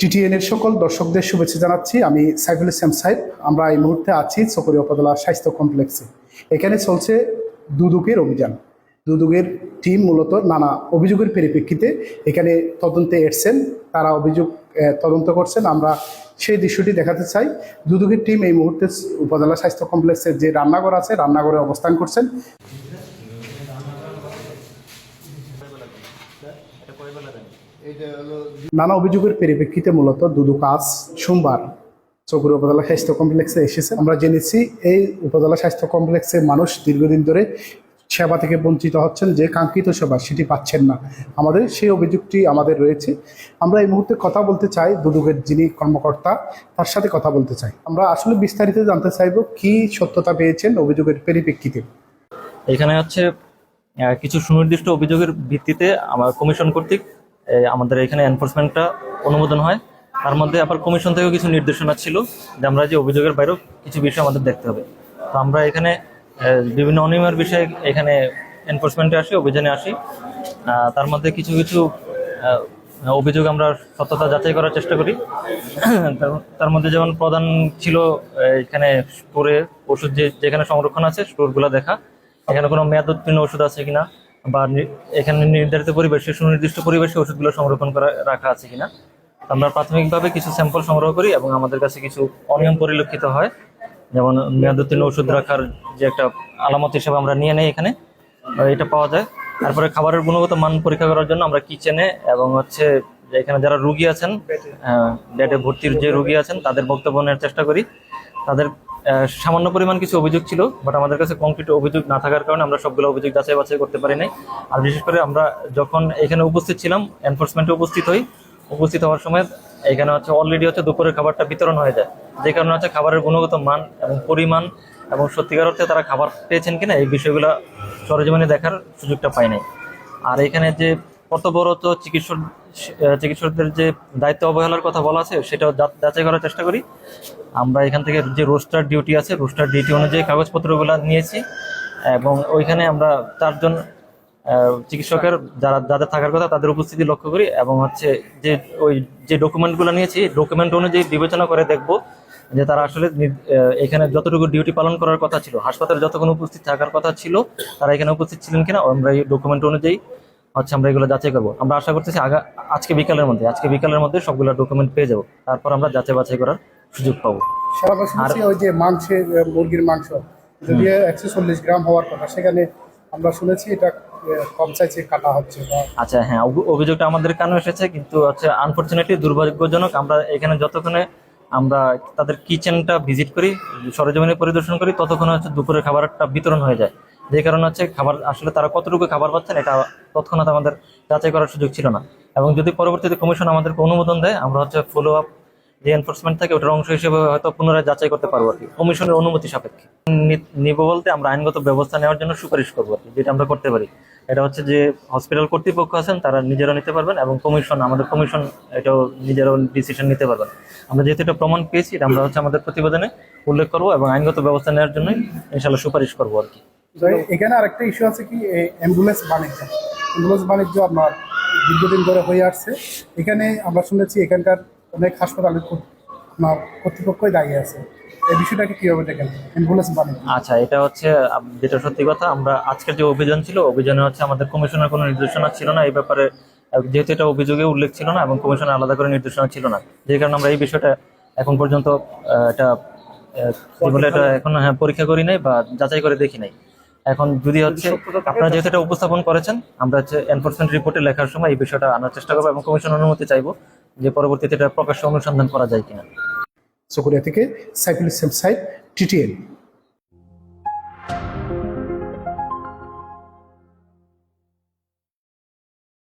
TTN এর সকল দর্শকদের শুভেচ্ছা জানাচ্ছি। আমি সাইফুল ইসলাম সাহেব আমরা এই মুহূর্তে আছি চকরি উপজেলা স্বাস্থ্য কমপ্লেক্সে। এখানে চলছে দুদুকের অভিযান। দুদুকের টিম মূলত নানা অভিযোগের পরিপ্রেক্ষিতে এখানে তদন্তে এসছেন। তারা অভিযোগ তদন্ত করছেন। আমরা সেই দৃশ্যটি দেখাতে চাই। দুদুকের টিম এই মুহূর্তে উপজেলা স্বাস্থ্য কমপ্লেক্সের যে রান্নাঘর আছে, রান্নাঘরে অবস্থান করছেন। নানা অভিযোগের পরিপ্রেক্ষিতে মূলত দুদু কাজ সোমবার চকুর উপজেলা স্বাস্থ্য কমপ্লেক্সে এসেছে। আমরা জেনেছি এই উপজেলা স্বাস্থ্য কমপ্লেক্সে মানুষ দীর্ঘদিন ধরে সেবা থেকে বঞ্চিত হচ্ছেন যে কাঙ্ক্ষিত সেবা সেটি পাচ্ছেন না। আমাদের সেই অভিযোগটি আমাদের রয়েছে। আমরা এই মুহূর্তে কথা বলতে চাই দুদুকের যিনি কর্মকর্তা তার সাথে কথা বলতে চাই। আমরা আসলে বিস্তারিত জানতে চাইব কি সত্যতা পেয়েছেন অভিযোগের পরিপ্রেক্ষিতে। এখানে হচ্ছে কিছু সুনির্দিষ্ট অভিযোগের ভিত্তিতে আমার কমিশন কর্তৃক আমাদের এখানে এনফোর্সমেন্টটা অনুমোদন হয়। তার মধ্যে আবার কমিশন থেকেও কিছু নির্দেশনা ছিল যে আমরা যে অভিযোগের বাইরেও কিছু বিষয় আমাদের দেখতে হবে। তো আমরা এখানে বিভিন্ন অনিয়মের বিষয়ে এখানে এনফোর্সমেন্টে আসি, অভিযানে আসি। তার মধ্যে কিছু কিছু অভিযোগ আমরা সত্যতা যাচাই করার চেষ্টা করি। তার- মধ্যে যেমন প্রধান ছিল এখানে স্টোরে ওষুধ যে, যেখানে সংরক্ষণ আছে স্টোরগুলো দেখা। এখানে কোনো মেয়াদ উত্তীর্ণ ওষুধ আছে কিনা? বা এখানে নির্ধারিত পরিবেশে সুনির্দিষ্ট পরিবেশে ওষুধগুলো সংরক্ষণ করা রাখা আছে কিনা। আমরা প্রাথমিকভাবে কিছু স্যাম্পল সংগ্রহ করি এবং আমাদের কাছে কিছু অনিয়ম পরিলক্ষিত হয়। যেমন মেয়াদ উত্তীর্ণ ওষুধ রাখার যে একটা আলামত হিসেবে আমরা নিয়ে নেই এখানে এটা পাওয়া যায়। তারপরে খাবারের গুণগত মান পরীক্ষা করার জন্য আমরা কিচেনে এবং হচ্ছে যে এখানে যারা রুগী আছেন বেডে ভর্তির যে রুগী আছেন তাদের বক্তব্য নেওয়ার চেষ্টা করি। তাদের সামান্য পরিমাণ কিছু অভিযোগ ছিল বাট আমাদের কাছে কংক্রিট অভিযোগ না থাকার কারণে আমরা সবগুলো অভিযোগ যাচাই বাছাই করতে পারি নাই। আর বিশেষ করে আমরা যখন এখানে উপস্থিত ছিলাম এনফোর্সমেন্টে উপস্থিত হই, উপস্থিত হওয়ার সময় এখানে হচ্ছে অলরেডি হচ্ছে দুপুরের খাবারটা বিতরণ হয়ে যায়। যে কারণে হচ্ছে খাবারের গুণগত মান এবং পরিমাণ এবং সত্যিকার অর্থে তারা খাবার পেয়েছেন কিনা, এই বিষয়গুলো সরজমিনে দেখার সুযোগটা পাই নাই। আর এখানে যে কর্তব্যরত চিকিৎসক চিকিৎসকদের যে দায়িত্ব অবহেলার কথা বলা আছে, সেটাও যাচাই করার চেষ্টা করি। আমরা এখান থেকে যে রোস্টার ডিউটি আছে, রোস্টার ডিউটি অনুযায়ী কাগজপত্রগুলো নিয়েছি এবং ওইখানে আমরা চারজন চিকিৎসকের যারা, যাদের থাকার কথা তাদের উপস্থিতি লক্ষ্য করি এবং হচ্ছে যে ওই যে ডকুমেন্টগুলো নিয়েছি ডকুমেন্ট অনুযায়ী বিবেচনা করে দেখব যে তারা আসলে এখানে যতটুকু ডিউটি পালন করার কথা ছিল, হাসপাতালে যতক্ষণ উপস্থিত থাকার কথা ছিল, তারা এখানে উপস্থিত ছিলেন কিনা, আমরা এই ডকুমেন্ট অনুযায়ী হচ্ছে আমরা এগুলো যাচাই করব। আমরা আশা করতেছি আগা আজকে বিকালের মধ্যে আজকে বিকালের মধ্যে সবগুলো ডকুমেন্ট পেয়ে যাব। তারপর আমরা যাচাই বাছাই করার সুযোগ পাবো। সারা ওই যে মাংসের মুরগির মাংস। যদি একশো চল্লিশ গ্রাম হওয়ার কথা সেখানে আমরা শুনেছি এটা কম কাটা হচ্ছে আচ্ছা হ্যাঁ অভি- অভিযোগটা আমাদের কানে এসেছে কিন্তু হচ্ছে আনফর্চুনেটলি দুর্ভাগ্যজনক আমরা এখানে যতক্ষণে আমরা তাদের কিচেনটা ভিজিট করি সরজমিনে পরিদর্শন করি ততক্ষণে হচ্ছে দুপুরের খাবারটা বিতরণ হয়ে যায়। যে কারণে হচ্ছে খাবার, আসলে তারা কতটুকু খাবার পাচ্ছেন এটা তৎক্ষণাৎ আমাদের যাচাই করার সুযোগ ছিল না। এবং যদি পরবর্তীতে কমিশন আমাদেরকে অনুমোদন দেয়, আমরা হচ্ছে ফলো আপ যে এনফোর্সমেন্ট থাকে, ওটার অংশ হিসেবে হয়তো পুনরায় যাচাই করতে পারব আর কি। কমিশনের অনুমতি সাপেক্ষে। নিব বলতে আমরা আইনগত ব্যবস্থা নেওয়ার জন্য সুপারিশ করব আর কি, যেটা আমরা করতে পারি। এটা হচ্ছে যে হসপিটাল কর্তৃপক্ষ আছেন, তারা নিজেরা নিতে পারবেন এবং কমিশন, আমাদের কমিশন এটাও নিজেরাও ডিসিশন নিতে পারবেন। আমরা যেহেতু এটা প্রমাণ পেয়েছি, এটা আমরা হচ্ছে আমাদের প্রতিবেদনে উল্লেখ করব এবং আইনগত ব্যবস্থা নেওয়ার জন্যই ইনশাল্লাহ সুপারিশ করব আর কি। তো এখানে আরেকটা ইস্যু আছে কি অ্যাম্বুলেন্স বাণিজ্য। অ্যাম্বুলেন্স বাণিজ্য আপনার দীর্ঘদিন ধরে হয়ে আসছে। এখানে আমরা শুনেছি এখানকার অনেক হাসপাতালের কর্ত- আপনার কর্তৃপক্ষই দায়ী আছে। এই বিষয়টাকে কীভাবে দেখেন অ্যাম্বুলেন্স বাণিজ্য? আচ্ছা এটা হচ্ছে যেটা সত্যি কথা আমরা আজকের যে অভিযান ছিল অভিযানে হচ্ছে আমাদের কমিশনের কোনো নির্দেশনা ছিল না এই ব্যাপারে যেহেতু এটা অভিযোগে উল্লেখ ছিল না এবং কমিশনের আলাদা করে নির্দেশনা ছিল না যে কারণে আমরা এই বিষয়টা এখন পর্যন্ত এটা কি বলে এটা এখন হ্যাঁ পরীক্ষা করি নাই বা যাচাই করে দেখি নাই। এখন যদি হচ্ছে আপনারা যেহেতু এটা উপস্থাপন করেছেন, আমরা হচ্ছে এনফোর্সমেন্ট রিপোর্টে লেখার সময় এই বিষয়টা আনার চেষ্টা করব এবং কমিশন অনুমতি চাইব যে পরবর্তীতে এটা প্রকাশ্য অনুসন্ধান করা যায় কিনা। চকুরিয়া থেকে সাইফুল ইসলাম সাহেব, টিটিএন।